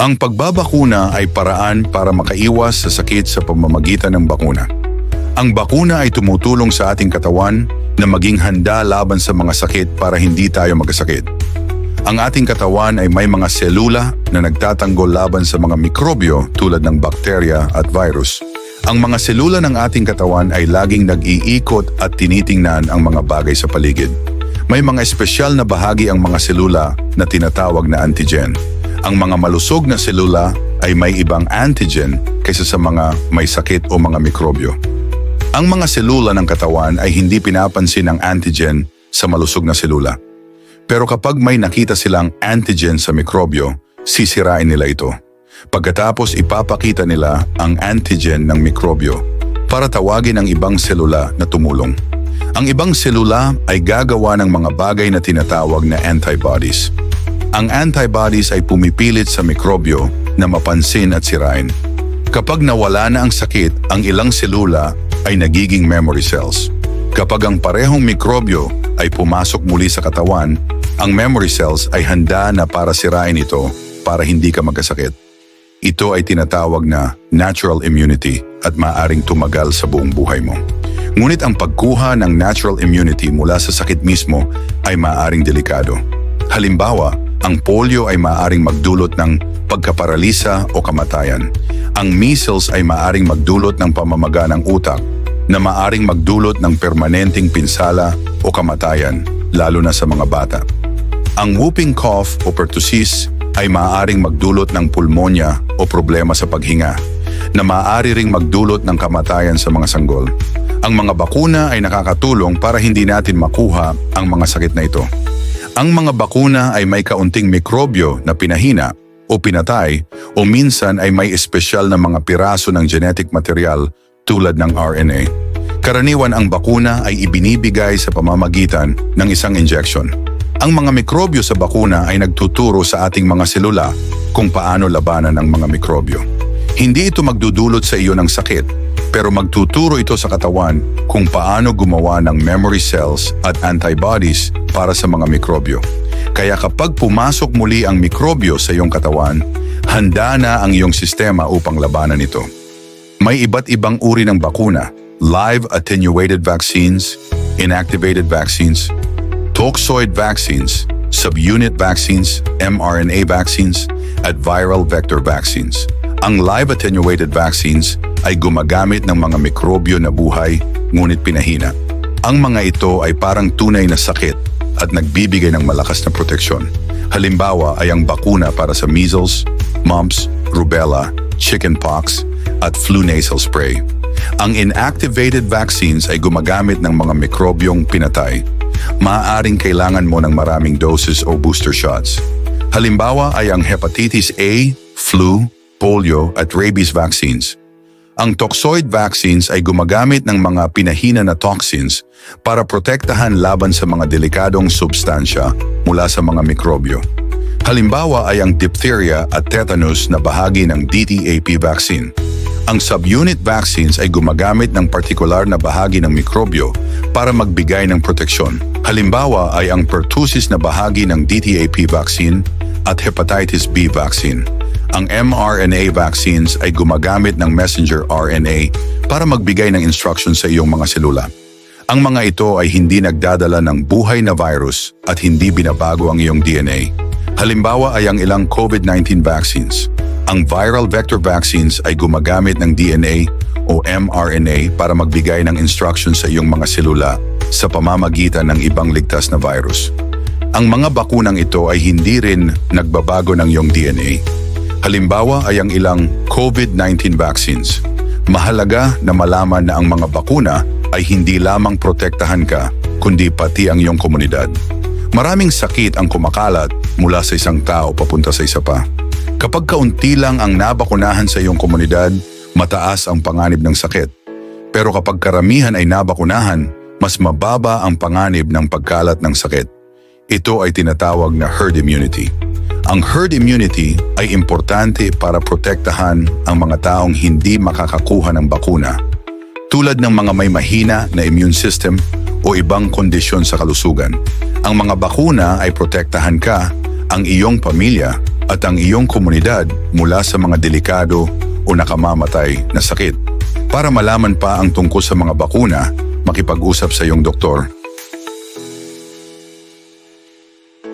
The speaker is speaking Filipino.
Ang pagbabakuna ay paraan para makaiwas sa sakit sa pamamagitan ng bakuna. Ang bakuna ay tumutulong sa ating katawan na maging handa laban sa mga sakit para hindi tayo magkasakit. Ang ating katawan ay may mga selula na nagtatanggol laban sa mga mikrobyo tulad ng bakterya at virus. Ang mga selula ng ating katawan ay laging nag-iikot at tinitingnan ang mga bagay sa paligid. May mga espesyal na bahagi ang mga selula na tinatawag na antigen. Ang mga malusog na selula ay may ibang antigen kaysa sa mga may sakit o mga mikrobyo. Ang mga selula ng katawan ay hindi pinapansin ng antigen sa malusog na selula. Pero kapag may nakita silang antigen sa mikrobyo, sisirain nila ito. Pagkatapos ipapakita nila ang antigen ng mikrobyo para tawagin ang ibang selula na tumulong. Ang ibang selula ay gagawa ng mga bagay na tinatawag na antibodies. Ang antibodies ay pumipilit sa mikrobyo na mapansin at sirain. Kapag nawala na ang sakit, ang ilang selula ay nagiging memory cells. Kapag ang parehong mikrobyo ay pumasok muli sa katawan, ang memory cells ay handa na para sirain ito para hindi ka magkasakit. Ito ay tinatawag na natural immunity at maaring tumagal sa buong buhay mo. Ngunit ang pagkuha ng natural immunity mula sa sakit mismo ay maaring delikado. Halimbawa, ang polio ay maaring magdulot ng pagkaparalisa o kamatayan. Ang measles ay maaring magdulot ng pamamaga ng utak na maaring magdulot ng permanenteng pinsala o kamatayan, lalo na sa mga bata. Ang whooping cough o pertussis ay maaaring magdulot ng pulmonya o problema sa paghinga, na maaari ring magdulot ng kamatayan sa mga sanggol. Ang mga bakuna ay nakakatulong para hindi natin makuha ang mga sakit na ito. Ang mga bakuna ay may kaunting mikrobyo na pinahina o pinatay o minsan ay may espesyal na mga piraso ng genetic material tulad ng RNA. Karaniwan ang bakuna ay ibinibigay sa pamamagitan ng isang injection. Ang mga mikrobyo sa bakuna ay nagtuturo sa ating mga selula kung paano labanan ang mga mikrobyo. Hindi ito magdudulot sa iyo ng sakit, pero magtuturo ito sa katawan kung paano gumawa ng memory cells at antibodies para sa mga mikrobyo. Kaya kapag pumasok muli ang mikrobyo sa iyong katawan, handa na ang iyong sistema upang labanan ito. May iba't ibang uri ng bakuna, live attenuated vaccines, inactivated vaccines, toxoid vaccines, subunit vaccines, mRNA vaccines, at viral vector vaccines. Ang live attenuated vaccines ay gumagamit ng mga mikrobyo na buhay ngunit pinahina. Ang mga ito ay parang tunay na sakit at nagbibigay ng malakas na proteksyon. Halimbawa ay ang bakuna para sa measles, mumps, rubella, chickenpox, at flu nasal spray. Ang inactivated vaccines ay gumagamit ng mga mikrobyong pinatay. Maaaring kailangan mo ng maraming doses o booster shots. Halimbawa ay ang hepatitis A, flu, polio at rabies vaccines. Ang toxoid vaccines ay gumagamit ng mga pinahina na toxins para protektahan laban sa mga delikadong substansya mula sa mga mikrobyo. Halimbawa ay ang diphtheria at tetanus na bahagi ng DTaP vaccine. Ang subunit vaccines ay gumagamit ng partikular na bahagi ng mikrobyo para magbigay ng proteksyon. Halimbawa ay ang pertussis na bahagi ng DTaP vaccine at hepatitis B vaccine. Ang mRNA vaccines ay gumagamit ng messenger RNA para magbigay ng instruction sa iyong mga selula. Ang mga ito ay hindi nagdadala ng buhay na virus at hindi binabago ang iyong DNA. Halimbawa ay ang ilang COVID-19 vaccines. Ang viral vector vaccines ay gumagamit ng DNA o mRNA para magbigay ng instruction sa iyong mga selula sa pamamagitan ng ibang ligtas na virus. Ang mga bakunang ito ay hindi rin nagbabago ng iyong DNA. Halimbawa ay ang ilang COVID-19 vaccines. Mahalaga na malaman na ang mga bakuna ay hindi lamang protektahan ka, kundi pati ang iyong komunidad. Maraming sakit ang kumakalat mula sa isang tao papunta sa isa pa. Kapag kaunti lang ang nabakunahan sa iyong komunidad, mataas ang panganib ng sakit. Pero kapag karamihan ay nabakunahan, mas mababa ang panganib ng pagkalat ng sakit. Ito ay tinatawag na herd immunity. Ang herd immunity ay importante para protektahan ang mga taong hindi makakakuha ng bakuna, tulad ng mga may mahina na immune system o ibang kondisyon sa kalusugan. Ang mga bakuna ay protektahan ka, ang iyong pamilya at ang iyong komunidad mula sa mga delikado o nakamamatay na sakit. Para malaman pa ang tungkol sa mga bakuna, makipag-usap sa iyong doktor